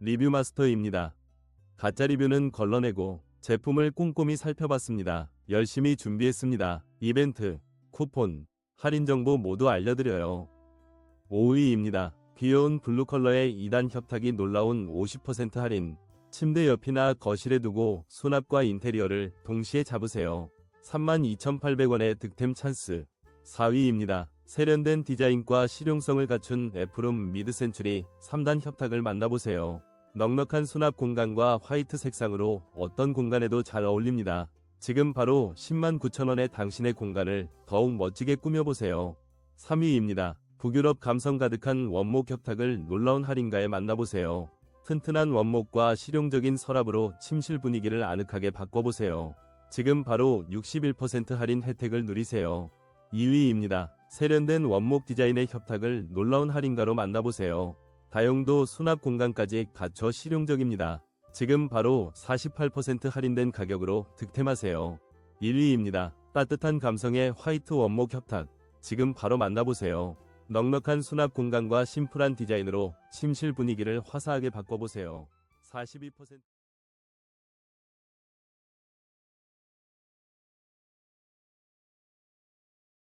리뷰 마스터입니다. 가짜 리뷰는 걸러내고 제품을 꼼꼼히 살펴봤습니다. 열심히 준비했습니다. 이벤트, 쿠폰, 할인 정보 모두 알려드려요. 5위입니다. 귀여운 블루 컬러의 2단 협탁이 놀라운 50% 할인. 침대 옆이나 거실에 두고 수납과 인테리어를 동시에 잡으세요. 32,800원의 득템 찬스. 4위입니다. 세련된 디자인과 실용성을 갖춘 애플룸 미드 센츄리 3단 협탁을 만나보세요. 넉넉한 수납 공간과 화이트 색상으로 어떤 공간에도 잘 어울립니다. 지금 바로 10만 9천원의 당신의 공간을 더욱 멋지게 꾸며보세요. 3위입니다. 북유럽 감성 가득한 원목 협탁을 놀라운 할인가에 만나보세요. 튼튼한 원목과 실용적인 서랍으로 침실 분위기를 아늑하게 바꿔보세요. 지금 바로 61% 할인 혜택을 누리세요. 2위입니다. 세련된 원목 디자인의 협탁을 놀라운 할인가로 만나보세요. 다용도 수납 공간까지 갖춰 실용적입니다. 지금 바로 48% 할인된 가격으로 득템하세요. 1위입니다. 따뜻한 감성의 화이트 원목 협탁. 지금 바로 만나보세요. 넉넉한 수납 공간과 심플한 디자인으로 침실 분위기를 화사하게 바꿔보세요. 42%